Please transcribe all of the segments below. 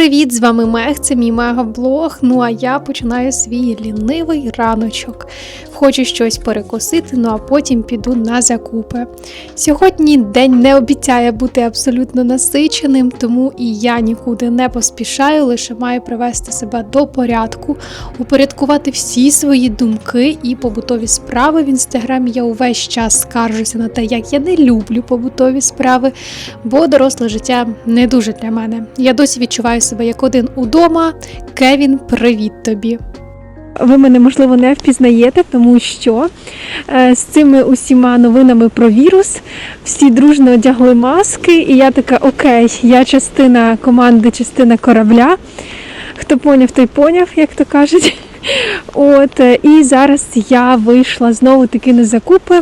привіт! З вами Мех, це мій мегаблог. Ну а я починаю свій лінивий раночок. Хочу щось перекусити, ну а потім піду на закупи. Сьогодні день не обіцяє бути абсолютно насиченим, тому і я нікуди не поспішаю, лише маю привести себе до порядку, упорядкувати всі свої думки і побутові справи. В інстаграмі я увесь час скаржуся на те, як я не люблю побутові справи, бо доросле життя не дуже для мене. Я досі відчуваю себе як один удома. Кевін, привіт тобі. Ви мене можливо не впізнаєте, тому що е, з цими усіма новинами про вірус всі дружно одягли маски, і я така: окей, я частина команди, частина корабля. Хто поняв, той поняв, як то кажуть. От е, і зараз я вийшла знову таки на закупи.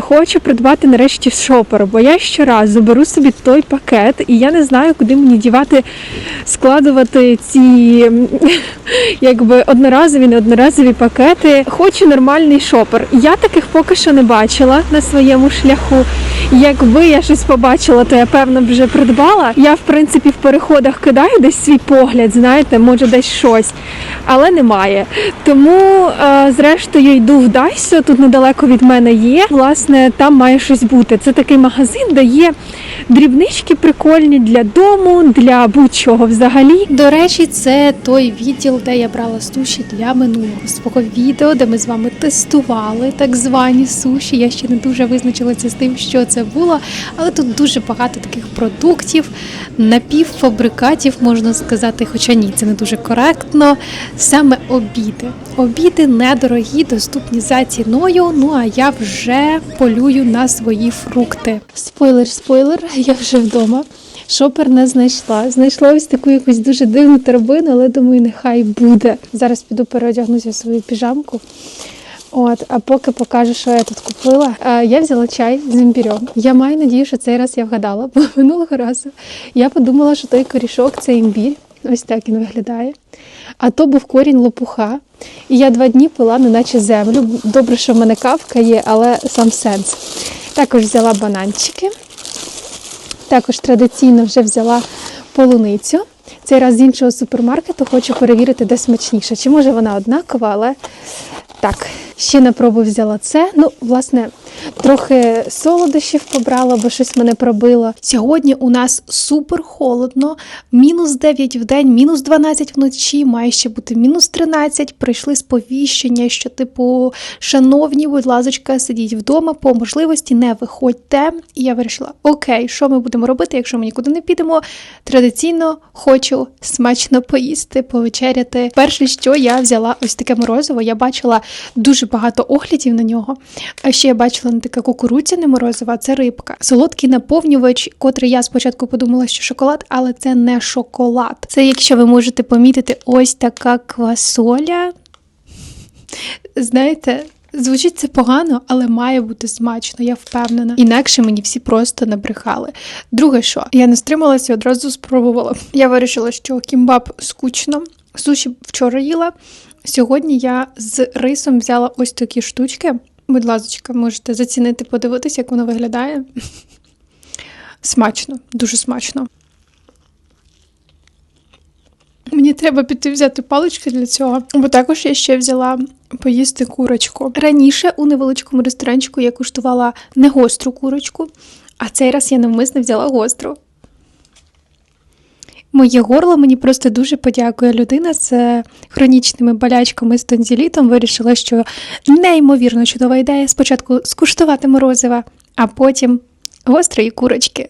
Хочу придбати нарешті шопер, бо я щоразу беру собі той пакет, і я не знаю, куди мені дівати, складувати ці якби одноразові, неодноразові пакети. Хочу нормальний шопер. Я таких поки що не бачила на своєму шляху. Якби я щось побачила, то я певно вже придбала. Я в принципі в переходах кидаю десь свій погляд, знаєте, може десь щось, але немає. Тому, е, зрештою, йду в Дайсо, тут недалеко від мене є. Власне, там має щось бути. Це такий магазин, де є дрібнички прикольні для дому, для будь-чого взагалі. До речі, це той відділ, де я брала суші для минулого свого відео, де ми з вами тестували так звані суші. Я ще не дуже визначилася з тим, що це було, але тут дуже багато таких продуктів, напівфабрикатів, можна сказати, хоча ні, це не дуже коректно. Саме обіди. Обіди недорогі, доступні за ціною. Ну а я вже полюю на свої фрукти. Спойлер, спойлер, я вже вдома. Шопер не знайшла. Знайшла ось таку якусь дуже дивну торбину, але думаю, нехай буде. Зараз піду переодягнуся в свою піжамку. От, а поки покажу, що я тут купила. Е, Я взяла чай з імбірем. Я маю надію, що цей раз я вгадала, бо минулого разу я подумала, що той корішок це імбір. Ось так він виглядає. А то був корінь лопуха. І я два дні пила, неначе землю. Добре, що в мене кавка є, але сам сенс. Також взяла бананчики. Також традиційно вже взяла полуницю. Цей раз з іншого супермаркету хочу перевірити, де смачніше. Чи може вона однакова, але так. Ще на пробу взяла це. Ну, власне, трохи солодощів побрала, бо щось мене пробило. Сьогодні у нас супер холодно, мінус 9 в день, мінус 12 вночі, має ще бути мінус 13. Прийшли сповіщення, що, типу, шановні, будь ласка, сидіть вдома, по можливості не виходьте. І я вирішила, окей, що ми будемо робити, якщо ми нікуди не підемо. Традиційно хочу смачно поїсти, повечеряти. Перше, що я взяла ось таке морозиво, я бачила дуже багато оглядів на нього. А ще я бачила не таке кукурудзяне морозиво, а це рибка. Солодкий наповнювач, котрий я спочатку подумала, що шоколад, але це не шоколад. Це, якщо ви можете помітити, ось така квасоля. Знаєте. Звучить це погано, але має бути смачно, я впевнена. Інакше мені всі просто набрехали. Друге, що я не стрималася, одразу спробувала. Я вирішила, що кімбаб скучно. Суші вчора їла. Сьогодні я з рисом взяла ось такі штучки. Будь ласка, можете зацінити, подивитися, як воно виглядає. Смачно, дуже смачно. Мені треба піти взяти палички для цього, бо також я ще взяла поїсти курочку. Раніше у невеличкому ресторанчику я куштувала не гостру курочку, а цей раз я навмисно взяла гостру. Моє горло мені просто дуже подякує. Людина з хронічними болячками з тонзілітом вирішила, що неймовірно чудова ідея спочатку скуштувати морозива, а потім гострої курочки.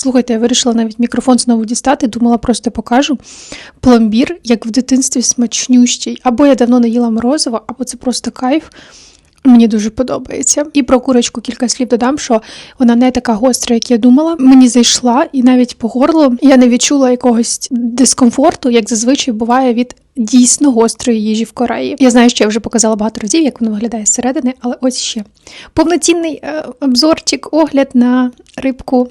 Слухайте, я вирішила навіть мікрофон знову дістати, думала, просто покажу. Пломбір, як в дитинстві, смачнющий. Або я давно не їла морозиво, або це просто кайф. Мені дуже подобається. І про курочку кілька слів додам, що вона не така гостра, як я думала. Мені зайшла, і навіть по горлу я не відчула якогось дискомфорту, як зазвичай буває від дійсно гострої їжі в Кореї. Я знаю, що я вже показала багато разів, як воно виглядає зсередини, але ось ще повноцінний е, обзорчик, огляд на рибку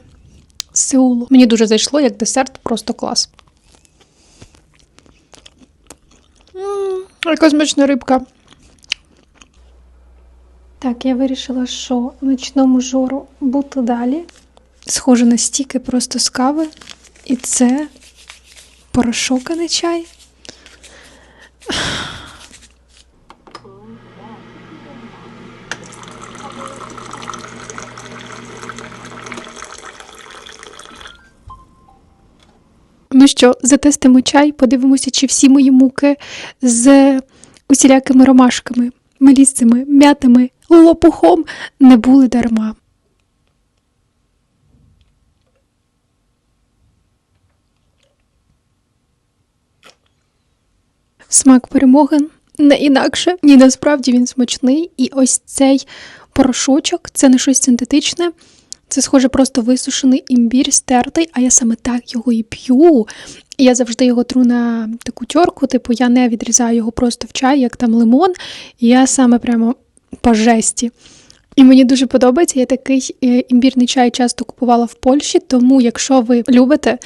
з Сеулу. Мені дуже зайшло як десерт, просто клас. М, Яка смачна рибка. Так, я вирішила, що ночному жору бути далі. Схоже на стіки просто з кави. І це порошоканий чай. Ну що, затестимо чай, подивимося, чи всі мої муки з усілякими ромашками, мелісцями, м'ятами, лопухом не були дарма. Смак перемоги не інакше, ні насправді він смачний. І ось цей порошочок це не щось синтетичне. Це схоже просто висушений імбір стертий, а я саме так його і п'ю. Я завжди його тру на таку тьорку, типу я не відрізаю його просто в чай, як там лимон. Я саме прямо по жесті. І мені дуже подобається. Я такий е, імбірний чай часто купувала в Польщі, тому якщо ви любите,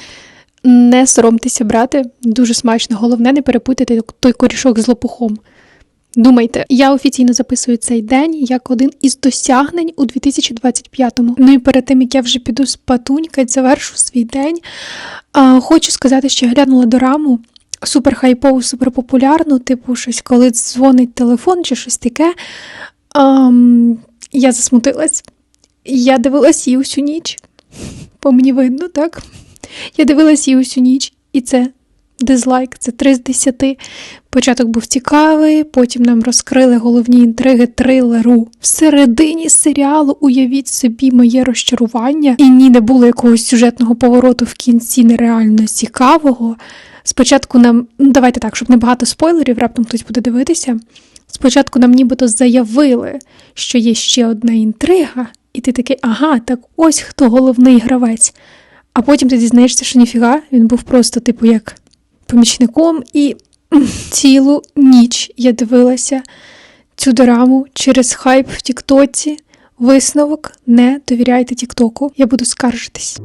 не соромтеся брати, дуже смачно. Головне, не перепутайте той корішок з лопухом. Думайте, я офіційно записую цей день як один із досягнень у 2025-му. Ну і перед тим як я вже піду спатунькать, завершу свій день. Хочу сказати, що я глянула до раму супер хайпову, супер популярну, типу щось, коли дзвонить телефон чи щось таке. Я засмутилась. Я дивилась її усю ніч. По мені видно, так? Я дивилась її усю ніч, і це дизлайк, це 3 з 10. Початок був цікавий, потім нам розкрили головні інтриги трилеру. Всередині серіалу уявіть собі моє розчарування, і ні, не було якогось сюжетного повороту в кінці нереально цікавого. Спочатку нам, ну давайте так, щоб не багато спойлерів, раптом хтось буде дивитися. Спочатку нам нібито заявили, що є ще одна інтрига, і ти такий, ага, так ось хто головний гравець. А потім ти дізнаєшся, що ніфіга, він був просто, типу, як помічником, і цілу ніч я дивилася цю дораму через хайп в Тіктоці. Висновок не довіряйте Тіктоку. Я буду скаржитись.